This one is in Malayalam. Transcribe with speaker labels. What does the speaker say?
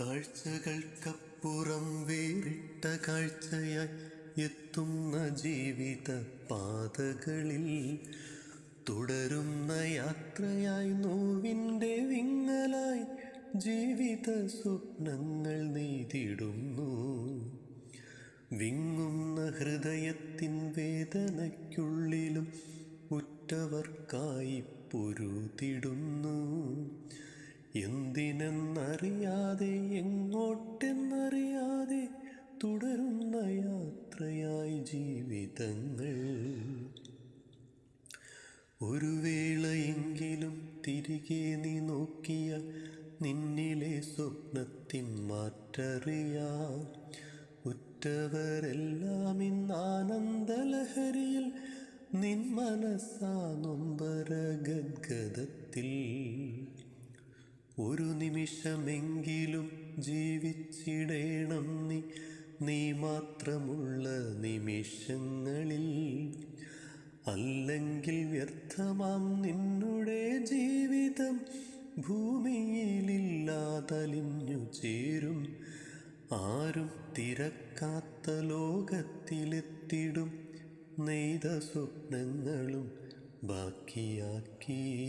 Speaker 1: കാഴ്ചകൾക്കപ്പുറം വേറിട്ട കാഴ്ചയായി എത്തുന്ന ജീവിത പാതകളിൽ തുടരുന്ന യാത്രയായി നോവിന്റെ വിങ്ങലായി ജീവിത സ്വപ്നങ്ങൾ നെയ്തിടുന്നു. വിങ്ങുന്ന ഹൃദയത്തിൻ വേദനയ്ക്കുള്ളിലും ഉറ്റവർക്കായി പൊരുതിടുന്നു. എന്തിനെന്നറിയാതെ എങ്ങോട്ടെന്നറിയാതെ തുടരുന്ന യാത്രയായി ജീവിതങ്ങൾ. ഒരു വേളയെങ്കിലും തിരികെ നീ നോക്കിയ നിന്നിലെ സ്വപ്നത്തിൻ മാറ്ററിയാം. ഉറ്റവരെല്ലാം ഇന്ന് ആനന്ദലഹരിയിൽ നിൻ മനസ്സാ നൊമ്പര ഗദ്ഗതത്തിൽ ഒരു നിമിഷമെങ്കിലും ജീവിച്ചിടേണം നീ. നീ മാത്രമുള്ള നിമിഷങ്ങളിൽ അല്ലെങ്കിൽ വ്യർത്ഥമാം നിന്നുടെ ജീവിതം ഭൂമിയിലില്ലാതലിഞ്ഞു ചേരും. ആരും തിരക്കാത്ത ലോകത്തിലെത്തിടും. നെയ്ത സ്വപ്നങ്ങളും ബാക്കിയാക്കി.